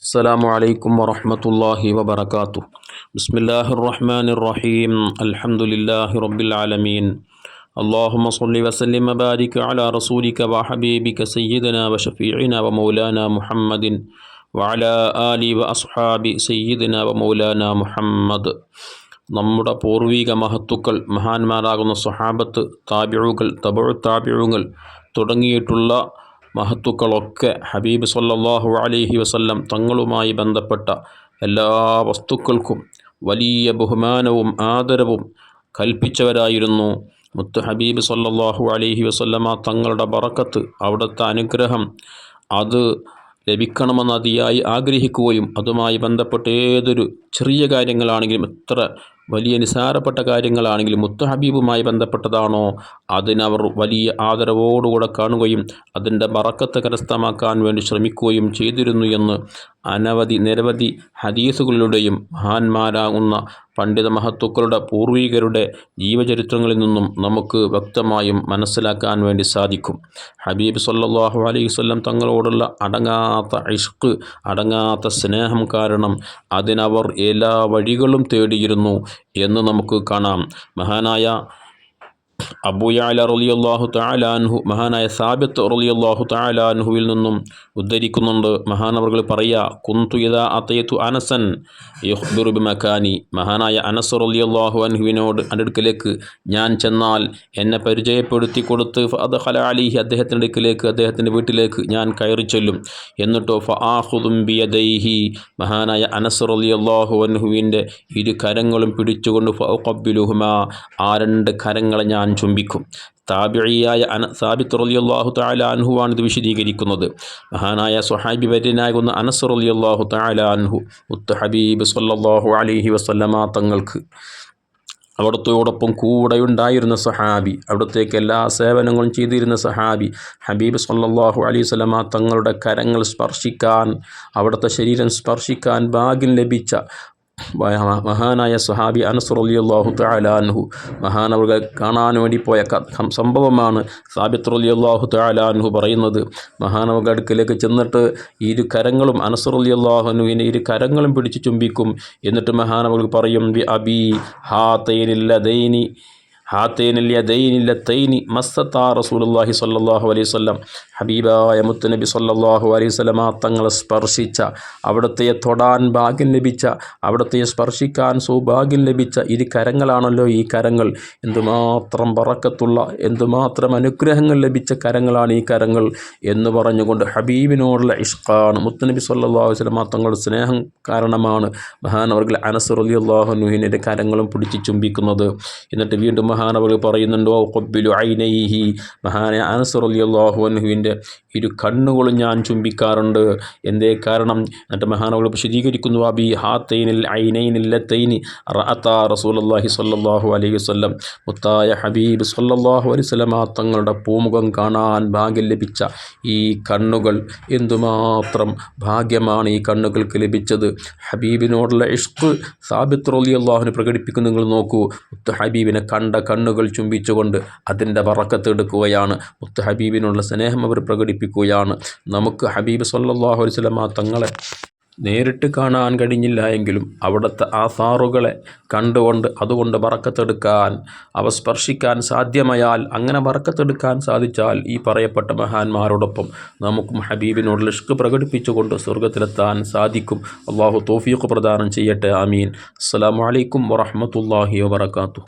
السلام عليكم ورحمة الله وبركاته بسم الله الرحمن الرحيم الحمد لله رب العالمين اللهم صل وسلم وبارك على رسولك وحبيبك سيدنا وشفيعنا ومولانا محمد وعلى آله وأصحاب سيدنا ومولانا محمد നമ്മുടെ പൂർവിക മഹത്തുക്കൾ മഹാന്മാരാകുന്ന സ്വഹാബത്ത് താബിഴുകൾ തബു താബിഴുകൾ തുടങ്ങിയിട്ടുള്ള മഹത്തുക്കളൊക്കെ ഹബീബ് സല്ലാഹു അലൈഹി വസല്ലം തങ്ങളുമായി ബന്ധപ്പെട്ട എല്ലാ വസ്തുക്കൾക്കും വലിയ ബഹുമാനവും ആദരവും കൽപ്പിച്ചവരായിരുന്നു. മുത്ത് ഹബീബ് സല്ലാഹു അലൈഹി വസല്ലമ തങ്ങളുടെ ബറക്കത്ത് അവിടുത്തെ അനുഗ്രഹം അത് ലഭിക്കണമെന്ന് അതിയായി ആഗ്രഹിക്കുകയും അതുമായി ബന്ധപ്പെട്ട് ഏതൊരു ചെറിയ കാര്യങ്ങളാണെങ്കിലും എത്ര വലിയ നിസാരപ്പെട്ട കാര്യങ്ങളാണെങ്കിലും മുത്തഹബീബുമായി ബന്ധപ്പെട്ടതാണോ? അതിനവർ വലിയ ആദരവോടുകൂടെ കാണുകയും അതിന്റെ ബറക്കത്ത് കരസ്ഥമാക്കാൻ വേണ്ടി ശ്രമിക്കുകയും ചെയ്തിരുന്നു എന്ന് അനവധി നിരവധി ഹദീസുകളിലൂടെയും മഹാന്മാരാകുന്ന പണ്ഡിത മഹത്തുക്കളുടെ പൂർവികരുടെ ജീവചരിത്രങ്ങളിൽ നിന്നും നമുക്ക് വ്യക്തമായും മനസ്സിലാക്കാൻ വേണ്ടി സാധിക്കും. ഹബീബ് സല്ലാഹു അലൈഹി വസല്ലം തങ്ങളോടുള്ള അടങ്ങാത്ത ഇഷ്ക് അടങ്ങാത്ത സ്നേഹം കാരണം അതിനവർ എല്ലാ വഴികളും തേടിയിരുന്നു. എന്ന് നമുക്ക് കാണാം. മഹാനായ അബൂയാല റളിയല്ലാഹു താലാൻഹു മഹാനായ സാബിത്ത് റളിയല്ലാഹു താലാൻഹുവിൽ നിന്നും ഉദ്ധരിക്കുന്നുണ്ട്. മഹാനവർകൾ പറയുക കുന്തു ഇദാ അതയതു അനസൻ യുഹ്ബിറുബി മഖാനി മഹാനായ അനസ് റളിയല്ലാഹു അൻഹുവിനോട് അടുക്കലേക്ക് ഞാൻ ചെന്നാൽ എന്നെ പരിചയപ്പെടുത്തി കൊടുത്ത് ഫഅദ് ഹല അലിഹി അദ്ദേഹത്തിന്റെ അടുക്കിലേക്ക് അദ്ദേഹത്തിന്റെ വീട്ടിലേക്ക് ഞാൻ കയറി ചെല്ലും. എന്നിട്ടോ ഫുദും ബിയദൈഹി. മഹാനായ അനസ് റളിയല്ലാഹു അൻഹുവിന്റെ ഇരു കരങ്ങളും പിടിച്ചുകൊണ്ട് ഫൗഖബ്ബിലുഹുമ ആ രണ്ട് കരങ്ങളെ ഞാൻ ചുംബിക്കും. താബിഴിയായ അന സാബിത്ത് റളിയല്ലാഹു തആല അൻഹുവാണ് ഇത് വിശദീകരിക്കുന്നത്. മഹാനായ സുഹാബി വര്യനാകുന്ന അനസ് റളിയല്ലാഹു തആല അൻഹു മുത്ത് ഹബീബ് സല്ലാഹു അലൈഹി വസല്ലമ തങ്ങൾക്ക്. അവിടത്തോടൊപ്പം കൂടെ ഉണ്ടായിരുന്ന സഹാബി അവിടത്തേക്ക് എല്ലാ സേവനങ്ങളും ചെയ്തിരുന്ന സഹാബി ഹബീബ് സല്ലാഹു അലൈഹി വസല്ലമ തങ്ങളുടെ കരങ്ങൾ സ്പർശിക്കാൻ അവിടുത്തെ ശരീരം സ്പർശിക്കാൻ ഭാഗ്യം ലഭിച്ച മഹാനായ സഹാബി അനസ് റളിയല്ലാഹു തആല അൻഹു. മഹാനവർ കാണാൻ വേണ്ടി പോയ സംഭവമാണ് സാബിത്ത് റളിയല്ലാഹു തആല അൻഹു പറയുന്നത്. മഹാനവർ അടുക്കിലേക്ക് ചെന്നിട്ട് ഇരു കരങ്ങളും അനസ് റളിയല്ലാഹു അൻഹുവിനെ ഇരു കരങ്ങളും പിടിച്ചു ചുംബിക്കും. എന്നിട്ട് മഹാനവർ പറയും അബി ഹാത്തൈനില്ലദൈനി ഹാത്തേനില്ലതൈനില്ലത്തൈനി മസ്തത്താ റസൂലുള്ളാഹി സ്വല്ലല്ലാഹു അലൈഹി വസല്ലം. ഹബീബായ മുത്തുനബി സ്വല്ലല്ലാഹു അലൈഹി വസല്ലമ തങ്ങളെ സ്പർശിച്ച അവിടുത്തെ തൊടാൻ ഭാഗ്യം ലഭിച്ച അവിടുത്തെ സ്പർശിക്കാൻ സൗഭാഗ്യം ലഭിച്ച ഇരു കരങ്ങളാണല്ലോ ഈ കരങ്ങൾ. എന്തുമാത്രം പറക്കത്തുള്ള എന്തുമാത്രം അനുഗ്രഹങ്ങൾ ലഭിച്ച കരങ്ങളാണ് ഈ കരങ്ങൾ എന്ന് പറഞ്ഞുകൊണ്ട് ഹബീബിനോടുള്ള ഇഷ്കാണ് മുത്തുനബി അലൈഹി വസല്ലമ തങ്ങളുടെ സ്നേഹം കാരണമാണ്. മഹാനവർകൾ അനസ് അള്ളാഹുനുഹിന്റെ കരങ്ങളും പിടിച്ച് ചുംബിക്കുന്നത്. എന്നിട്ട് വീണ്ടും മഹാനവർ പറയുന്നുണ്ടോ? കൊബ്ബിലു ഐനൈഹി. മഹാന അനസർ അലി അൻഹുവിന്റെ ഇരു കണ്ണുകളും ഞാൻ ചുംബിക്കാറുണ്ട്. എന്തേ കാരണം? എന്നിട്ട് മഹാനവൾ വിശദീകരിക്കുന്നു അബി ഹാത്തൈനിൽ ഐനൈനില്ലത്തൈനി റഅത്ത റസൂലുള്ളാഹി സ്വല്ലല്ലാഹു അലൈഹി വസല്ലം. മുത്തായ ഹബീബ് സല്ലാഹു അലൈഹി ആ തങ്ങളുടെ പൂമുഖം കാണാൻ ഭാഗ്യം ലഭിച്ച ഈ കണ്ണുകൾ എന്തുമാത്രം ഭാഗ്യമാണ് ഈ കണ്ണുകൾക്ക് ലഭിച്ചത്? ഹബീബിനോടുള്ള ഇഷ്ക് സാബിത്ത് റലി അള്ളാഹുവിനെ പ്രകടിപ്പിക്കുന്നു നിങ്ങൾ നോക്കൂ. ഹബീബിനെ കണ്ട കണ്ണുകൾ ചുംബിച്ചുകൊണ്ട് അതിന്റെ വറക്കത്തെടുക്കുകയാണ് മുത്ത് ഹബീബിനുള്ള സ്നേഹം അവർ പ്രകടിപ്പിക്കുകയാണ്. നമുക്ക് ഹബീബ് വസല്ലം ആ തങ്ങളെ നേരിട്ട് കാണാൻ കഴിഞ്ഞില്ല എങ്കിലും അവിടുത്തെ ആ സാറുകളെ കണ്ടുകൊണ്ട് അതുകൊണ്ട് വറക്കത്തെടുക്കാൻ അവ സ്പർശിക്കാൻ സാധ്യമായാൽ അങ്ങനെ വറക്കത്തെടുക്കാൻ സാധിച്ചാൽ ഈ പറയപ്പെട്ട മഹാന്മാരോടൊപ്പം നമുക്കും ഹബീബിനോട് ലഷ്ക് പ്രകടിപ്പിച്ചുകൊണ്ട് സ്വർഗത്തിലെത്താൻ സാധിക്കും. അള്ളാഹു തോഫീഖ് പ്രദാനം ചെയ്യട്ടെ. ആമീൻ. അസ്സാം വലൈക്കും വറഹമത്തല്ലാഹി വാത്തു